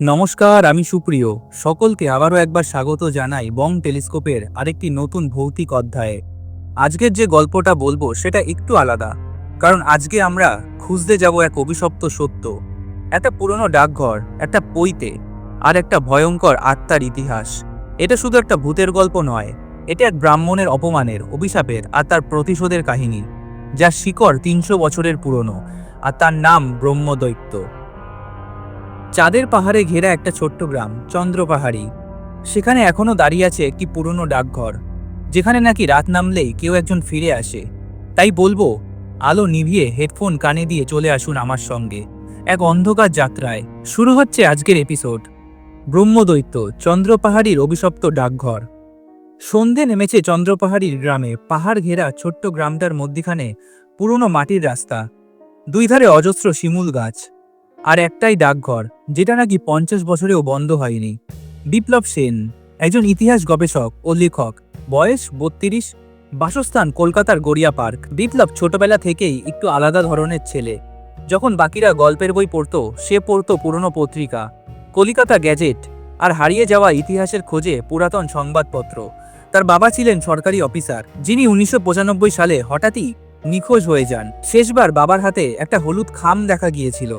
নমস্কার, আমি সুপ্রিয়। সকলকে আবারও একবার স্বাগত জানাই বং টেলিস্কোপের আরেকটি নতুন ভৌতিক অধ্যায়ে। আজকের যে গল্পটা বলব সেটা একটু আলাদা, কারণ আজকে আমরা খুঁজতে যাব এক অভিশপ্ত সত্য, একটা পুরনো ডাকঘর, একটা পইতে আর একটা ভয়ঙ্কর আত্মার ইতিহাস। এটা শুধু একটা ভূতের গল্প নয়, এটা এক ব্রাহ্মণের অপমানের, অভিশাপের, আর তার প্রতিশোধের কাহিনী, যার শিকড় তিনশো বছরের পুরনো, আর তার নাম ব্রহ্মদৈত্য। চাঁদের পাহাড়ে ঘেরা একটা ছোট্ট গ্রাম, চন্দ্র পাহাড়ি। সেখানে এখনও দাঁড়িয়ে আছে একটি পুরনো ডাকঘর, যেখানে নাকি রাত নামলেই কেউ একজন ফিরে আসে। তাই বলব, আলো নিভিয়ে হেডফোন কানে দিয়ে চলে আসুন আমার সঙ্গে। এক অন্ধকার যাত্রায় শুরু হচ্ছে আজকের এপিসোড। ব্রহ্মদৈত্য চন্দ্রপাহাড়ির অভিশপ্ত ডাকঘর। সন্ধে নেমেছে চন্দ্রপাহাড়ির গ্রামে, পাহাড় ঘেরা ছোট্ট গ্রামটার মধ্যিখানে পুরনো মাটির রাস্তা। দুই ধারে অজস্র শিমুল গাছ। আর একটাই ডাকঘর, যেটা নাকি পঞ্চাশ বছরেও বন্ধ হয়নি। বিপ্লব সেন, একজন ইতিহাস গবেষক ও লেখক, বয়স বত্রিশ, বাসস্থান কলকাতার গড়িয়া পার্ক। বিপ্লব ছোটবেলা থেকেই একটু আলাদা ধরনের ছেলে। যখন বাকিরা গল্পের বই পড়তো, সে পড়তো পুরনো পত্রিকা, কলিকাতা গ্যাজেট, আর হারিয়ে যাওয়া ইতিহাসের খোঁজে পুরাতন সংবাদপত্র। তার বাবা ছিলেন সরকারি অফিসার, যিনি উনিশশো পঁচানব্বই সালে হঠাৎই নিখোঁজ হয়ে যান। শেষবার বাবার হাতে একটা হলুদ খাম দেখা গিয়েছিল।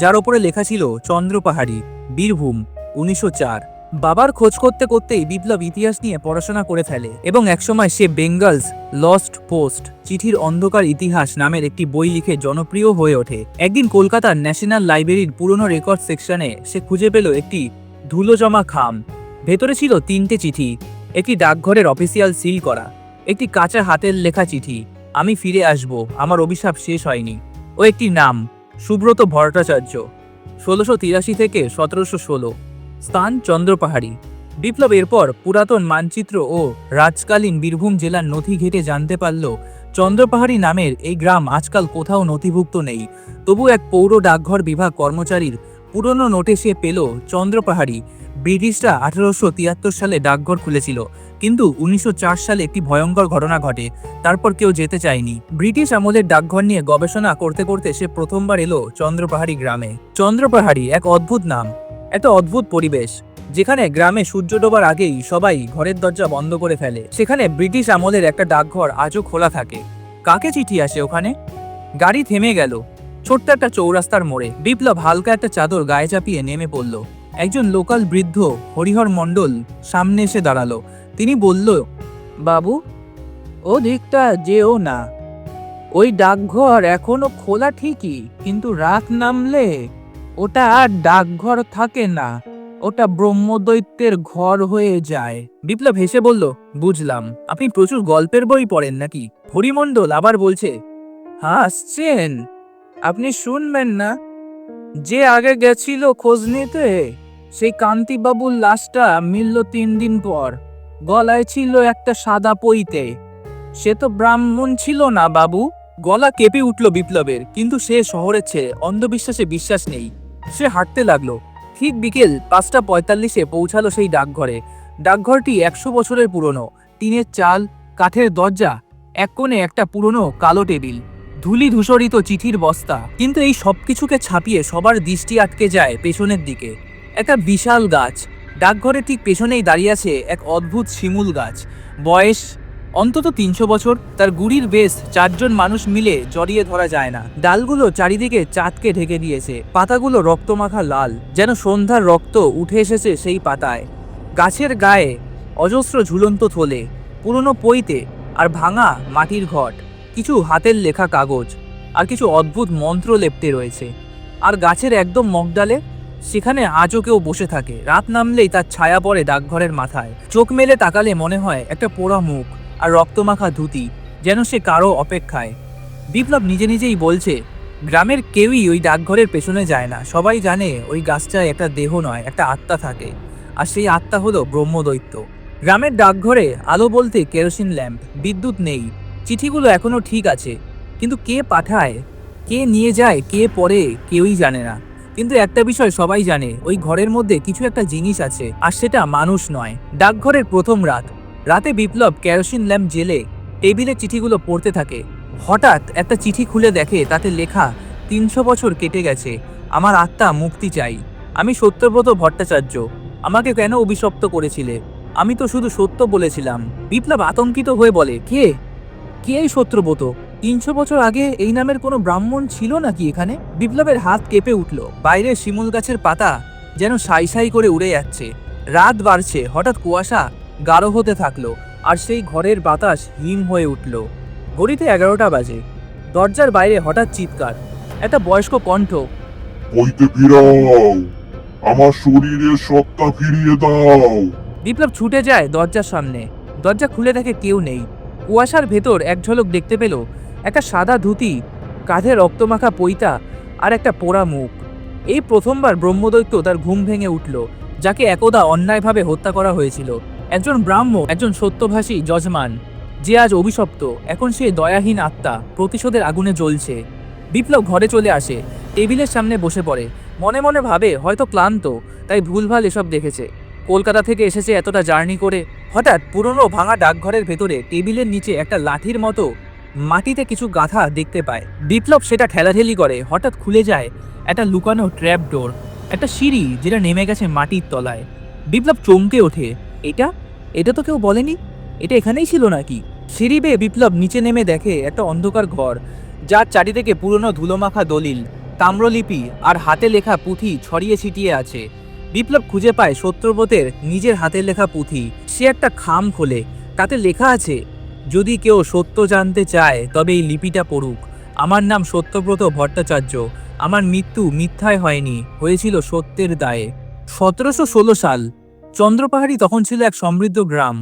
যার ওপরে লেখা ছিল চন্দ্রপাহাড়ি, বীরভূম, উনিশশো চার। বাবার খোঁজ করতে করতেই বিপ্লব ইতিহাস নিয়ে পড়াশোনা করে ফেলে এবং একসময় সে বেঙ্গলস লস্ট পোস্ট, চিঠির অন্ধকার ইতিহাস নামের একটি বই লিখে জনপ্রিয় হয়ে ওঠে। একদিন কলকাতার ন্যাশনাল লাইব্রেরির পুরনো রেকর্ড সেকশনে সে খুঁজে পেল একটি ধুলো জমা খাম। ভেতরে ছিল তিনটে চিঠি, একটি ডাকঘরের অফিসিয়াল সিল করা, একটি কাঁচা হাতের লেখা চিঠি, আমি ফিরে আসব, আমার অভিশাপ শেষ হয়নি ও একটি নাম সুব্রত ভট্টাচার্য, ষোলোশো তিরাশি থেকে সতেরোশো ষোলো। স্থান চন্দ্রপাহাড়ি। বিপ্লব এরপর পুরাতন মানচিত্র ও রাজকালীন বীরভূম জেলার নথি ঘেটে জানতে পারল, চন্দ্রপাহাড়ি নামের এই গ্রাম আজকাল কোথাও নথিভুক্ত নেই। তবু এক পৌর ডাকঘর বিভাগ কর্মচারীর পুরনো নোটে সে পেল চন্দ্রপাহাড়ি। ব্রিটিশরা আঠারোশো তিয়াত্তর সালে ডাকঘর খুলেছিল। কিন্তু উনিশশো চার সালে একটি ভয়ঙ্কর ঘটনা ঘটে। তারপর কেউ যেতে চায়নি। ব্রিটিশ আমলের ডাকঘর নিয়ে গবেষণা করতে করতে সে প্রথমবার এলো চন্দ্রপাহাড়ি গ্রামে। চন্দ্রপাহাড়ি এক অদ্ভুত নাম। একটা অদ্ভুত পরিবেশ, যেখানে গ্রামে সূর্য ডোবার আগেই সবাই ঘরের দরজা বন্ধ করে ফেলে। সেখানে ব্রিটিশ আমলের একটা ডাকঘর আজও খোলা থাকে। কাকে চিঠি আসে ওখানে? গাড়ি থেমে গেল। ছোট্ট একটা চৌরাস্তার মোড়ে বিপ্লব হালকা একটা চাদর গায়ে চাপিয়ে নেমে পড়ল। একজন লোকাল বৃদ্ধ হরিহর মণ্ডল সামনে এসে দাঁড়াল। তিনি বলল, বাবু ও দিকটা যেও না। ওই ডাকঘর এখনও খোলা ঠিকই, কিন্তু রাত নামলে ওটা আর ডাকঘর থাকে না। ওটা ব্রহ্মদৈত্যের ঘর হয়ে যায়। বিপ্লব হেসে বলল, বুঝলাম। আপনি প্রচুর গল্পের বই পড়েন নাকি? হরিমণ্ডল আবার বলছে, হাসছেন? আপনি শুনবেন না? যে আগে গেছিল খোঁজ নিতে, সেই কান্তিবাবুর লাশটা মিলল তিন দিন পর। গলায় ছিল একটা সাদা পইতে সে তো ব্রাহ্মণ ছিল না, বাবু। গলা কেঁপে উঠল বিপ্লবের, কিন্তু সে শহরের ছেলে অন্ধবিশ্বাসে বিশ্বাস নেই। সে হাঁটতে লাগল। ঠিক বিকেল পাঁচটা পঁয়তাল্লিশে পৌঁছালো সেই ডাকঘরে। ডাকঘরটি একশো বছরের পুরনো। টিনের চাল, কাঠের দরজা, এক কোণে একটা পুরনো কালো টেবিল, ধুলি ধূসরিত চিঠির বস্তা। কিন্তু এই সব কিছুকে ছাপিয়ে সবার দৃষ্টি আটকে যায় পেছনের দিকে। একটা বিশাল গাছ ডাকঘরের ঠিক পেছনেই দাঁড়িয়ে আছে এক অদ্ভুত শিমুল গাছ। বয়স অন্তত তিনশো বছর, তার গুড়ির বেশ চারজন মানুষ মিলে জড়িয়ে ধরা যায় না। ডালগুলো চারিদিকে চাঁদকে ঢেকে দিয়েছে। পাতাগুলো রক্তমাখা লাল, যেন সন্ধ্যার রক্ত উঠে এসেছে সেই পাতায়। গাছের গায়ে অজস্র ঝুলন্ত থলে, পুরনো পইতে আর ভাঙা মাটির ঘট, কিছু হাতের লেখা কাগজ, আর কিছু অদ্ভুত মন্ত্র লেপ্টে রয়েছে। আর গাছের একদম মগডালে সেখানে আজও কেউ বসে থাকে। রাত নামলেই তার ছায়া পড়ে ডাকঘরের মাথায়। চোখ মেলে তাকালে মনে হয় একটা পোড়া মুখ আর রক্তমাখা ধুতি, যেন সে কারও অপেক্ষায়। বিপ্লব নিজে নিজেই বলছে, গ্রামের কেউই ওই ডাকঘরের পেছনে যায় না। সবাই জানে ওই গাছটায় একটা দেহ নয়, একটা আত্মা থাকে। আর সেই আত্মা হলো ব্রহ্মদৈত্য। গ্রামের ডাকঘরে আলো বলতে কেরোসিন ল্যাম্প, বিদ্যুৎ নেই। চিঠিগুলো এখনও ঠিক আছে। কিন্তু কে পাঠায়, কে নিয়ে যায়, কে পড়ে, কেউই জানে না। কিন্তু একটা বিষয় সবাই জানে, ওই ঘরের মধ্যে কিছু একটা জিনিস আছে, আর সেটা মানুষ নয়। ডাকঘরের প্রথম রাত। রাতে বিপ্লব কেরোসিন ল্যাম্প জেলে টেবিলে চিঠিগুলো পড়তে থাকে। হঠাৎ একটা চিঠি খুলে দেখে, তাতে লেখা, তিনশো বছর কেটে গেছে, আমার আত্মা মুক্তি চাই। আমি সত্যব্রত ভট্টাচার্য। আমাকে কেন অভিশপ্ত করেছিলে? আমি তো শুধু সত্য বলেছিলাম। বিপ্লব আতঙ্কিত হয়ে বলে, কে? কে এই সত্যব্রত? তিনশো বছর আগে এই নামের কোনো ব্রাহ্মণ ছিল নাকি এখানে? বিপ্লবের হাত কেঁপে উঠল। বাইরে শিমুল গাছের পাতা যেন সাই সাই করে উড়ে যাচ্ছে। রাত বাড়ছে হঠাৎ কুয়াশা গাঢ় হতে থাকল আর সেই ঘরের বাতাস হিম হয়ে উঠল। ঘড়িতে এগারোটা বাজে। দরজার বাইরে হঠাৎ চিৎকার। একটা বয়স্ক কণ্ঠ বইতে ফিরাও আমার শরীরের সত্তা ফিরিয়ে দাও। বিপ্লব ছুটে যায় দরজার সামনে। দরজা খুলে দেখে কেউ নেই। কুয়াশার ভেতর এক ঝলক দেখতে পেল। একটা সাদা ধুতি, কাঁধে রক্তমাখা পৈতা আর একটা পোড়া মুখ। এই প্রথমবার ব্রহ্মদৈত্য তার ঘুম ভেঙে উঠল, যাকে একদা অন্যায়ভাবে হত্যা করা হয়েছিল। একজন ব্রাহ্ম, একজন সত্যভাষী যজমান, যে আজ অভিশপ্ত, এখন সে দয়াহীন আত্মা প্রতিশোধের আগুনে জ্বলছে। বিপ্লব ঘরে চলে আসে, টেবিলের সামনে বসে পড়ে। মনে মনে ভাবে, হয়তো ক্লান্ত, তাই ভুলভাল এসব দেখেছে। কলকাতা থেকে এসেছে এতটা জার্নি করে। হঠাৎ পুরনো ভাঙা ডাকঘরের ভেতরে টেবিলের নিচে একটা লাঠির মতো মাটিতে কিছু গাথা দেখতে পায়। বিপ্লব সেটা ঠেলাঠেলি করে। হঠাৎ খুলে যায় একটা লুকানো ট্র্যাপ ডোর একটা সিঁড়ি যেটা নেমে গেছে মাটির তলায়। বিপ্লব চমকে ওঠে। এটা? এটা তো কেউ বলেনি? এটা এখানেই ছিল নাকি? সিঁড়ি বেয়ে বিপ্লব নিচে নেমে দেখে একটা অন্ধকার ঘর, যার চারিদিকে পুরনো ধুলোমাখা দলিল, তাম্রলিপি আর হাতে লেখা পুঁথি ছড়িয়ে ছিটিয়ে আছে। বিপ্লব খুঁজে পায় সত্যব্রতের নিজের হাতের লেখা পুঁথি। সে একটা খাম খোলে। তাতে লেখা আছে যদি কেউ সত্য জানতে চায়, তবে এই লিপিটা পড়ুক। আমার নাম সত্যব্রত ভট্টাচার্য। আমার মৃত্যু মিথ্যায় হয়নি, হয়েছিল সত্যের দায়ে। সতেরোশো ষোলো সাল, চন্দ্রপাহাড়ি তখন ছিল এক সমৃদ্ধ গ্রাম।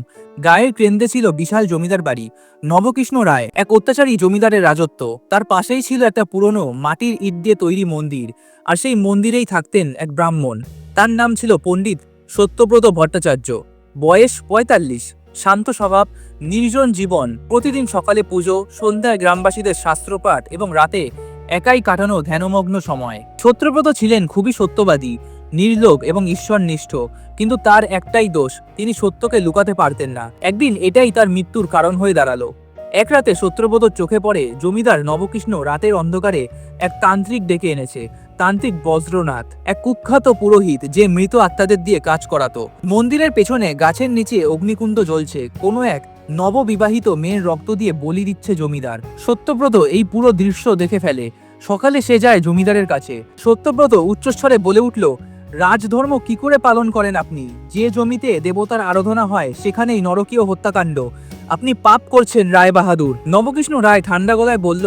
গায়ের কেন্দ্রে ছিল বিশাল জমিদার বাড়ি। নবকৃষ্ণ রায় এক অত্যাচারী জমিদারের রাজত্ব। তার পাশেই ছিল একটা পুরনো মাটির ইট দিয়ে তৈরি মন্দির। আর সেই মন্দিরেই থাকতেন এক ব্রাহ্মণ। তার নাম ছিল পণ্ডিত সত্যব্রত ভট্টাচার্য। বয়স পঁয়তাল্লিশ, শান্ত স্বভাব নির্জন জীবন, প্রতিদিন সকালে পুজো, সন্ধ্যায় গ্রামবাসীদের শাস্ত্রপাঠ এবং রাতে একাই কাটানো ধ্যানমগ্ন সময়। সত্যব্রত ছিলেন খুবই সত্যবাদী, নির্লোভ এবং ঈশ্বরনিষ্ঠ, কিন্তু তার একটাই দোষ, তিনি সত্যকে লুকাতে পারতেন না। একদিন এটাই তার মৃত্যুর কারণ হয়ে দাঁড়াল। এক রাতে সত্যব্রতর চোখে পড়ে জমিদার নবকৃষ্ণ রাতের অন্ধকারে এক তান্ত্রিক ডেকে এনেছে, তান্ত্রিক বজ্রনাথ, এক কুখ্যাত পুরোহিত যে মৃত আত্মাদের দিয়ে কাজ করাতো। মন্দিরের পেছনে গাছের নিচে অগ্নিকুণ্ড জ্বলছে, কোনো এক নববিবাহিত মেয়ের রক্ত দিয়ে বলি দিচ্ছে জমিদার। সত্যব্রত এই পুরো দৃশ্য দেখে ফেলে। সকালে সে যায় জমিদারের কাছে। সত্যব্রত উচ্চস্বরে বলে উঠল, রাজধর্ম কি করে পালন করেন আপনি? যে জমিতে দেবতার আরাধনা হয়, সেখানেই নরকীয় হত্যাকাণ্ড। আপনি পাপ করছেন, রায় বাহাদুর। নবকৃষ্ণ রায় ঠান্ডা গলায় বলল,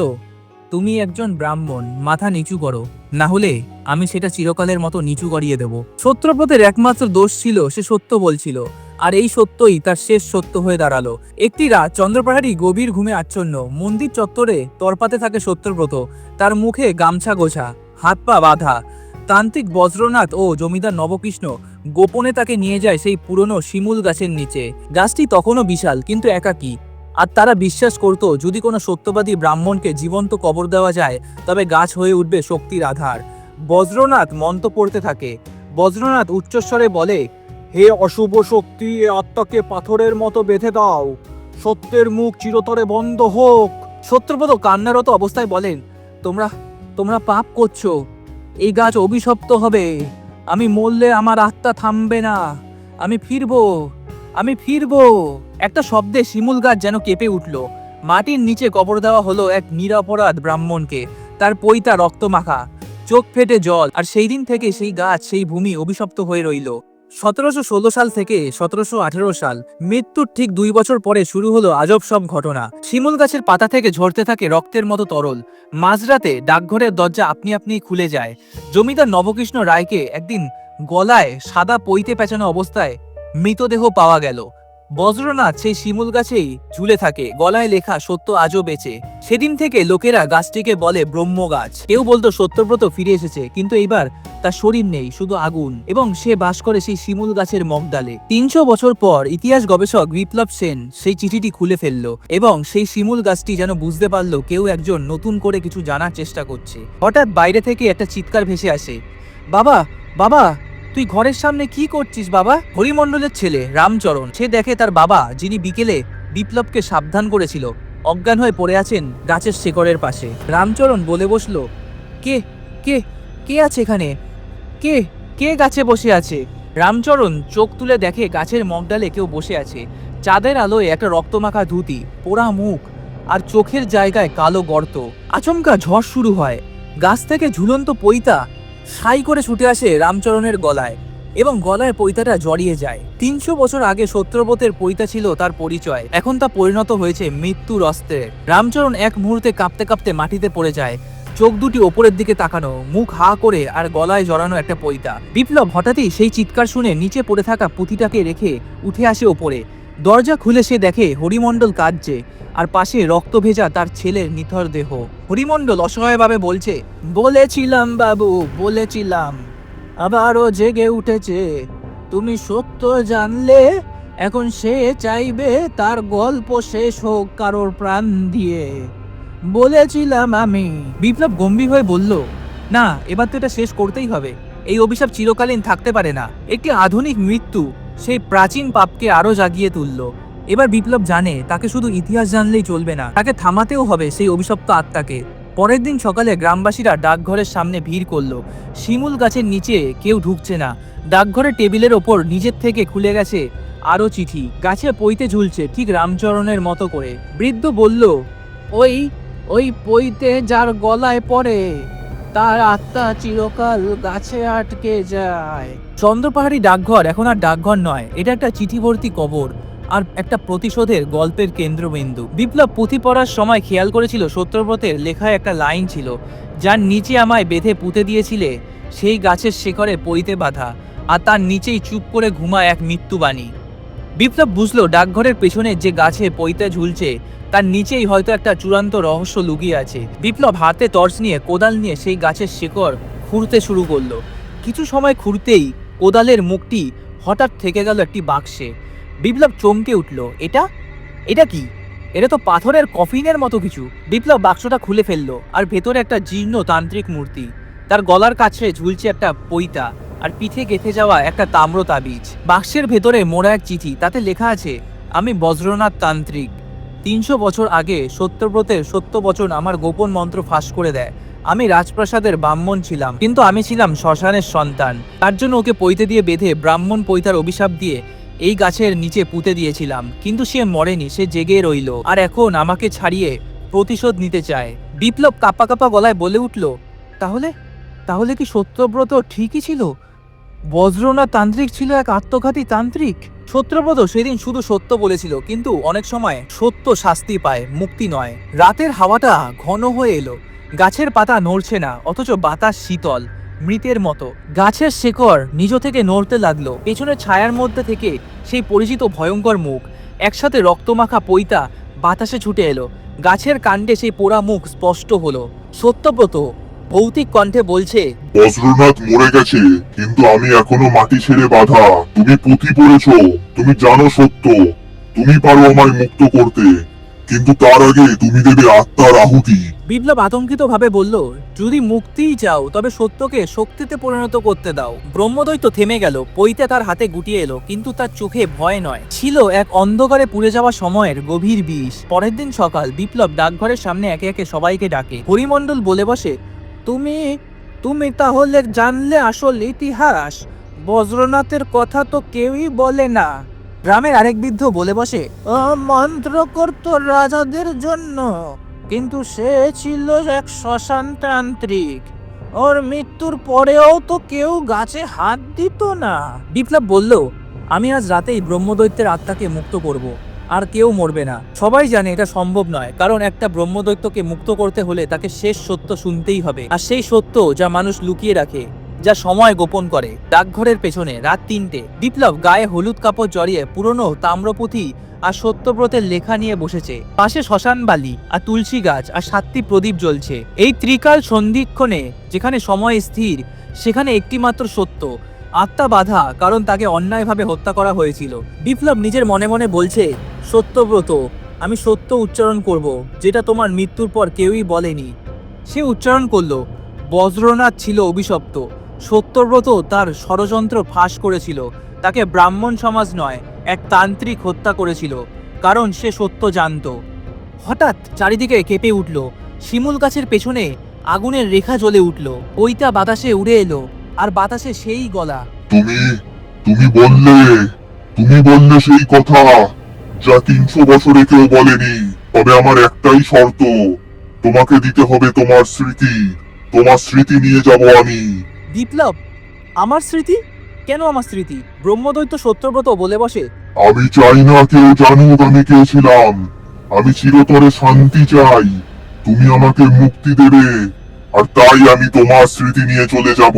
তুমি একজন ব্রাহ্মণ, মাথা নিচু করো। না হলে আমি সেটা চিরকালের মতো নিচু করিয়ে দেব। সত্যব্রতের একমাত্র দোষ ছিল, সে সত্য বলছিল। আর এই সত্যই তার শেষ সত্য হয়ে দাঁড়াল। একটি রাত চন্দ্রপাহাড়ি গভীর ঘুমে আচ্ছন্ন। মন্দির চত্বরে তরপাতে থাকে সত্যব্রত। তার মুখে গামছা গোছা, হাত পা বাঁধা। তান্ত্রিক বজ্রনাথ ও জমিদার নবকৃষ্ণ গোপনে তাকে নিয়ে যায় সেই পুরনো শিমুল গাছের নিচে। গাছটি তখনও বিশাল, কিন্তু একাকী। আর তারা বিশ্বাস করত, যদি কোনো সত্যবাদী ব্রাহ্মণকে জীবন্ত কবর দেওয়া যায়, তবে গাছ হয়ে উঠবে শক্তির আধার। বজ্রনাথ মন্ত্র পড়তে থাকে। বজ্রনাথ উচ্চস্বরে বলে হে অশুভ শক্তি, এ আত্মাকে পাথরের মতো বেঁধে দাও। সত্যের মুখ চিরতরে বন্ধ হোক। সত্যব্রত কান্নারত অবস্থায় বলেন, তোমরা তোমরা পাপ করছ। এই গাছ অভিশপ্ত হবে। আমি মরলে আমার আত্মা থামবে না। আমি ফিরবো আমি ফিরবো। একটা শব্দে শিমুল গাছ যেন কেঁপে উঠল। মাটির নিচে কবর দেওয়া হলো এক নিরাপরাধ ব্রাহ্মণকে। তার পৈতা রক্তমাখা, চোখ ফেটে জল, আর সেই দিন থেকে সেই গাছ, সেই ভূমি অভিশপ্ত হয়ে রইল। সতেরোশো ষোলো সাল থেকে সতেরোশো আঠেরো সাল মৃত্যুর ঠিক দুই বছর পরে শুরু হলো আজব সব ঘটনা। শিমুল গাছের পাতা থেকে ঝরতে থাকে রক্তের মতো তরল। মাঝরাতে ডাকঘরের দরজা আপনি আপনি খুলে যায়। জমিদার নবকৃষ্ণ রায়কে একদিন গলায় সাদা পইতে পেঁচানো অবস্থায় মৃতদেহ পাওয়া গেল। বজ্রনাথ সেই শিমুল গাছেই ঝুলে থাকে, গলায় লেখা সত্য আজও বেঁচে। সেদিন থেকে লোকেরা গাছটিকে বলে ব্রহ্ম গাছ। কেউ বলতো সত্যব্রত ফিরে এসেছে, কিন্তু এইবার তার শরীর নেই, শুধু আগুন। এবং সে বাস করে সেই শিমুল গাছের মগডালে। তিনশো বছর পর ইতিহাস গবেষক বিপ্লব সেন সেই চিঠিটি খুলে ফেলল এবং সেই শিমুল গাছটি যেন বুঝতে পারল কেউ একজন নতুন করে কিছু জানার চেষ্টা করছে। হঠাৎ বাইরে থেকে একটা চিৎকার ভেসে আসে। বাবা বাবা! তুই ঘরের সামনে কি করছিস, বাবা? হরিমণ্ডলের ছেলে, রামচরণ। সে দেখে তার বাবা, যিনি বিকেলে বিপ্লবকে সাবধান করেছিল, অজ্ঞান হয়ে পড়ে আছেন গাছের শেকড়ের পাশে। রামচরণ বলে বসল, কে? কে? কে আছে এখানে? কে? কে গাছে বসে আছে? রামচরণ চোখ তুলে দেখে গাছের মগডালে কেউ বসে আছে। চাঁদের আলোয় একটা রক্তমাখা ধুতি, পোড়া মুখ, আর চোখের জায়গায় কালো গর্ত। আচমকা ঝড় শুরু হয়। গাছ থেকে ঝুলন্ত পইতা সাই করে ছুটে আসে রামচরণের গলায় এবং গলায় পৈতাটা জড়িয়ে যায়। তিনশো বছর আগে সত্যব্রতের পৈতা ছিল তার পরিচয়। এখন তা পরিণত হয়েছে মৃত্যুর অস্ত্রে। রামচরণ এক মুহূর্তে কাঁপতে কাঁপতে মাটিতে পড়ে যায়। চোখ দুটি ওপরের দিকে তাকানো, মুখ হা করে আর গলায় জড়ানো একটা পৈতা। বিপ্লব হঠাৎই সেই চিৎকার শুনে নিচে পড়ে থাকা পুঁথিটাকে রেখে উঠে আসে ওপরে। দরজা খুলে সে দেখে হরিমণ্ডল কাঁদছে, আর পাশে রক্ত ভেজা তার ছেলের নিথর দেহ। হরিমণ্ডল অসহায়ভাবে বলছে, বলেছিলাম বাবু, বলেছিলাম। আবারও জেগে উঠেছে। তুমি সত্য জানলে, এখন সে চাইবে তার গল্প শেষ হোক কারোর প্রাণ দিয়ে। বলেছিলাম আমি। বিপ্লব গম্ভীর হয়ে বলল, না, এবার তো এটা শেষ করতেই হবে। এই অভিশাপ চিরকালীন থাকতে পারে না। একটি আধুনিক মৃত্যু। সেই প্রাচীন পাপকে আরও জাগিয়ে তুলল। এবার বিপ্লব জানে তাকে শুধু ইতিহাস জানলেই চলবে না, তাকে থামাতেও হবে সেই অভিশপ্ত আত্মাকে। পরের দিন সকালে গ্রামবাসীরা ডাকঘরের সামনে ভিড় করল। শিমুল গাছের নিচে কেউ ঢুকছে না। ডাকঘরের টেবিলের ওপর নিজের থেকে খুলে গেছে আরও চিঠি। গাছে পইতে ঝুলছে ঠিক রামচরণের মতো করে। বৃদ্ধ বলল, ওই ওই পইতে যার গলায় পড়ে, তার আত্মা চিরকাল গাছে আটকে যায়। চন্দ্রপাহাড়ি ডাকঘর এখন আর ডাকঘর নয়, এটা একটা চিঠি ভর্তি কবর আর একটা প্রতিশোধের গল্পের কেন্দ্রবিন্দু। বিপ্লব পুঁথি পড়ার সময় খেয়াল করেছিল সত্যব্রতের লেখায় একটা লাইন ছিল, যার নিচে আমায় বেঁধে পুঁতে দিয়েছিলে, সেই গাছের শিখরে পইতে বাঁধা আর তার নিচেই চুপ করে ঘুমায় এক মৃত্যুবাণী। বিপ্লব বুঝলো ডাকঘরের পেছনে যে গাছে পইতে ঝুলছে, তার নিচেই হয়তো একটা চূড়ান্ত রহস্য লুকিয়ে আছে। বিপ্লব হাতে টর্চ নিয়ে কোদাল নিয়ে সেই গাছের শিকড় খুঁড়তে শুরু করল। কিছু সময় খুঁড়তেই কোদালের মুখটি হঠাৎ থেকে গেল একটি বাক্সে। বিপ্লব চমকে উঠল, এটা? এটা কি? এটা তো পাথরের কফিনের মতো কিছু। বিপ্লব বাক্সটা খুলে ফেলল, আর ভেতরে একটা জীর্ণ তান্ত্রিক মূর্তি। তার গলার কাছে ঝুলছে একটা পৈতা, আর পিঠে গেঁথে যাওয়া একটা তাম্র তাবিজ বাক্সের ভেতরে মোড়া এক চিঠি, তাতে লেখা আছে, আমি বজ্রনাথ তান্ত্রিক। তিনশো বছর আগে সত্যব্রতের সত্য বচন আমার গোপন মন্ত্র ফাঁস করে দেয়। আমি রাজপ্রাসাদের ব্রাহ্মণ ছিলাম, কিন্তু আমি ছিলাম শ্মশানের সন্তান। তার জন্য ওকে পৈতে দিয়ে বেঁধে ব্রাহ্মণ পৈতার অভিশাপ দিয়ে এই গাছের নিচে পুঁতে দিয়েছিলাম, কিন্তু সে মরেনি, সে জেগে রইল। আর এখন আমাকে ছাড়িয়ে প্রতিশোধ নিতে চায়। বিপ্লব কাপা কাপা গলায় বলে উঠল, তাহলে তাহলে কি সত্যব্রত ঠিকই ছিল? বজ্রনা তান্ত্রিক ছিল এক আত্মঘাতী তান্ত্রিক? সত্যব্রত সেদিন শুধু সত্য বলেছিল, কিন্তু অনেক সময় সত্য শাস্তি পায়, মুক্তি নয়। রাতের হাওয়াটা ঘন হয়ে এলো। গাছের পাতা নড়ছে না, অথচ বাতাস শীতল। মৃতের মতো। গাছের শেকড় নিজ থেকে নড়তে লাগল। পেছনের ছায়ার মধ্যে থেকে সেই পরিচিত ভয়ঙ্কর মুখ। একসাথে রক্তমাখা পৈতা বাতাসে ছুটে এলো। গাছের কাণ্ডে সেই পোড়া মুখ স্পষ্ট হলো। সত্যব্রত ভৌতিক কণ্ঠে বলছে, বজ্রনাথ মরে গেছে, কিন্তু আমি এখনও মাটি ছেড়ে বাঁধা। তুমি পুঁথি পড়েছ। তুমি জানো সত্য। তুমি পারো আমায় মুক্ত করতে। কিন্তু তার আগে তুমি দেবে আত্মার আহুতি। বিপ্লব আতঙ্কিত ভাবে বলল, যদি মুক্তিই চাও, তবে সত্যকে শক্তিতে পরিণত করতে দাও। ব্রহ্মদৈত্য থেমে গেল পইতে তার হাতে গুটিয়ে এলো, কিন্তু তার চোখে ভয় নয়। ছিল এক অন্ধকারে পুড়ে যাওয়া সময়ের গভীর বিষ। পরের দিন সকাল, বিপ্লব ডাকঘরের সামনে একে একে সবাইকে ডাকে। হরিমণ্ডল বলে বসে, তুমি তুমি তাহলে জানলে আসল ইতিহাস। বজ্রনাথের কথা তো কেউই বলে না। গ্রামের আরেক বৃদ্ধ বলে বসে মন্ত্র করত রাজাদের জন্য, কিন্তু সে ছিল এক শ্মশান তান্ত্রিক। ওর মৃত্যুর পরেও তো কেউ গাছে হাত দিত না। বিপ্লব বলল, আমি আজ রাতেই ব্রহ্মদৈত্যের আত্মাকে মুক্ত করব, আর কেউ মরবে না। সবাই জানে এটা সম্ভব নয়, কারণ একটা ব্রহ্মদৈত্যকে মুক্ত করতে হলে তাকে শেষ সত্য শুনতেই হবে, আর সেই সত্য যা মানুষ লুকিয়ে রাখে। যা সময় গোপন করে। ডাকঘরের পেছনে রাত তিনটে, বিপ্লব গায়ে হলুদ কাপড় জড়িয়ে পুরনো তাম্রপুথি আর সত্যব্রতের লেখা নিয়ে বসেছে। পাশে শ্মশান বালি আর তুলসী গাছ আর সাতটি প্রদীপ জ্বলছে। এই ত্রিকাল সন্ধিক্ষণে যেখানে সময় স্থির, সেখানে একটিমাত্র সত্য। আত্মা বাধা কারণ তাকে অন্যায়ভাবে হত্যা করা হয়েছিল। বিপ্লব নিজের মনে মনে বলছে, সত্যব্রত, আমি সত্য উচ্চারণ করব, যেটা তোমার মৃত্যুর পর কেউই বলেনি। সে উচ্চারণ করল বজ্রনাথ ছিল অভিশপ্ত। সত্যব্রত তার ষড়যন্ত্র ফাঁস করেছিল। তাকে ব্রাহ্মণ সমাজ নয়, এক তান্ত্রিক হত্যা করেছিল, কারণ সে সত্য জানত। হঠাৎ চারিদিকে কেঁপে উঠল। শিমুল গাছের পেছনে আগুনের রেখা জ্বলে উঠল। ওইটা বাতাসে উড়ে এলো, আর বাতাসে সেই গলা। তুমি তুমি বললে তুমি বললে সেই কথা, যা তিনশো বছরে কেউ বলেনি। তবে আমার একটাই শর্ত, তোমাকে দিতে হবে তোমার স্মৃতি তোমার স্মৃতি নিয়ে যাব আমি। বিপ্লব আমার স্মৃতি? কেন আমার স্মৃতি? ব্রহ্মদৈত্য সত্যব্রত বলে বসে। আমি চাই না কেউ জানুক আমি কে ছিলাম। আমি চিরতরে শান্তি চাই। তুমি আমাকে মুক্তি দেবে আর তাই আমি তোমার স্মৃতি নিয়ে চলে যাব।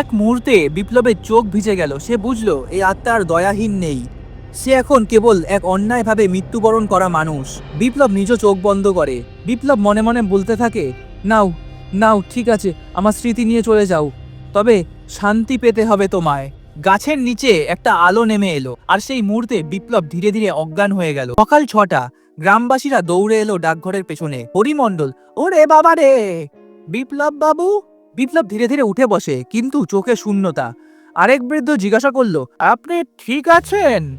এক মুহূর্তে বিপ্লবের চোখ ভিজে গেল। সে বুঝলো এই আত্মার দয়াহীন নেই। সে এখন কেবল এক অন্যায়ভাবে মৃত্যুবরণ করা মানুষ। বিপ্লব নিজ চোখ বন্ধ করে। বিপ্লব মনে মনে বলতে থাকে নাও নাও ঠিক আছে আমার স্মৃতি নিয়ে চলে যাও। তবে শান্তি পেতে হবে তোমায়। গাছের নিচে একটা আলো নেমে এলো, আর সেই মুহূর্তে বিপ্লব ধীরে ধীরে অজ্ঞান হয়ে গেল। সকাল ছটা, গ্রামবাসীরা দৌড়ে এলো ডাকঘরের পেছনে। হরিমণ্ডল, ওরে বাবা রে! বিপ্লব বাবু? বিপ্লব ধীরে ধীরে উঠে বসে, কিন্তু চোখে শূন্যতা। আরেক বৃদ্ধ জিজ্ঞাসা করল, আপনি ঠিক আছেন?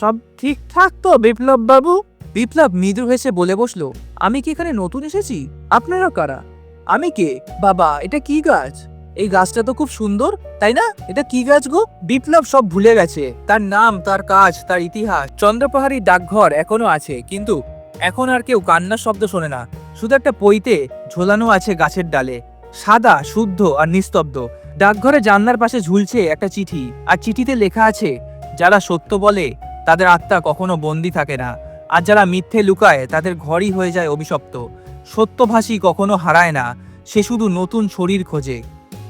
সব ঠিকঠাক তো, বিপ্লব বাবু? বিপ্লব মৃদু হেসে বলে বসল, আমি কি এখানে নতুন এসেছি? আপনারা কারা? আমি কে? বাবা, এটা কি গাছ? এই গাছটা তো খুব সুন্দর, তাই না? এটা কি গাছ গো? বিপ্লব সব ভুলে গেছে। তার নাম, তার কাজ, তার ইতিহাস চন্দ্রপাহাড়ি ডাকঘর এখনও আছে, কিন্তু এখন আর কেউ কান্নার শব্দ শোনে না। শুধু একটা পইতে ঝোলানো আছে গাছের ডালে। সাদা, শুদ্ধ আর নিস্তব্ধ। ডাকঘরে জানলার পাশে ঝুলছে একটা চিঠি, আর চিঠিতে লেখা আছে, যারা সত্য বলে, তাদের আত্মা কখনো বন্দি থাকে না। আর যারা মিথ্যে লুকায়, তাদের ঘরই হয়ে যায় অভিশপ্ত। সত্যভাষী কখনো হারায় না। সে শুধু নতুন শরীর খোঁজে।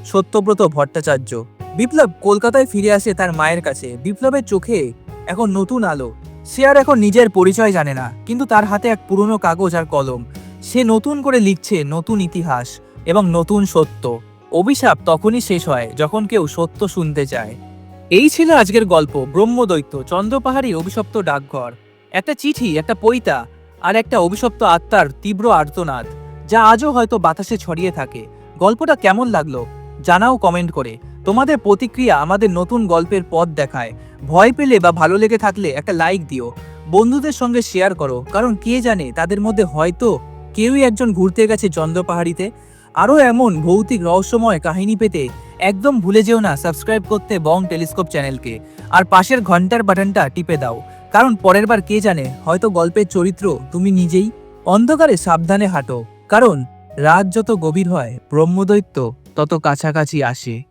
সত্যব্রত ভট্টাচার্য। বিপ্লব কলকাতায় ফিরে আসে তার মায়ের কাছে। বিপ্লবের চোখে এখন নতুন আলো। সে আর এখন নিজের পরিচয় জানে না, কিন্তু তার হাতে এক পুরনো কাগজ আর কলম। সে নতুন করে লিখছে নতুন ইতিহাস এবং নতুন সত্য। অভিশাপ তখনই শেষ হয় যখন কেউ সত্য শুনতে চায়। এই ছিল আজকের গল্প ব্রহ্মদৈত্য চন্দ্রপাহাড়ি অভিশপ্ত ডাকঘর। একটা চিঠি, একটা পৈতা আর একটা অভিশপ্ত আত্মার তীব্র আর্তনাদ, যা আজও হয়তো বাতাসে ছড়িয়ে থাকে। গল্পটা কেমন লাগল? জানাও কমেন্ট করে। তোমাদের প্রতিক্রিয়া আমাদের নতুন গল্পের পথ দেখায়। ভয় পেলে বা ভালো লেগে থাকলে একটা লাইক দিও। বন্ধুদের সঙ্গে শেয়ার করো, কারণ কে জানে তাদের মধ্যে হয়তো কেউই একজন ঘুরতে গেছে চন্দ্রপাহাড়িতে। আরও এমন ভৌতিক রহস্যময় কাহিনী পেতে একদম ভুলে যেও না সাবস্ক্রাইব করতে বং টেলিস্কোপ চ্যানেলকে। আর পাশের ঘণ্টার বাটনটা টিপে দাও, কারণ পরের বার কে জানে হয়তো গল্পের চরিত্র তুমি নিজেই অন্ধকারে সাবধানে হাঁটো। কারণ রাত যত গভীর হয় ব্রহ্মদৈত্য তত কাছাকাছি আসে।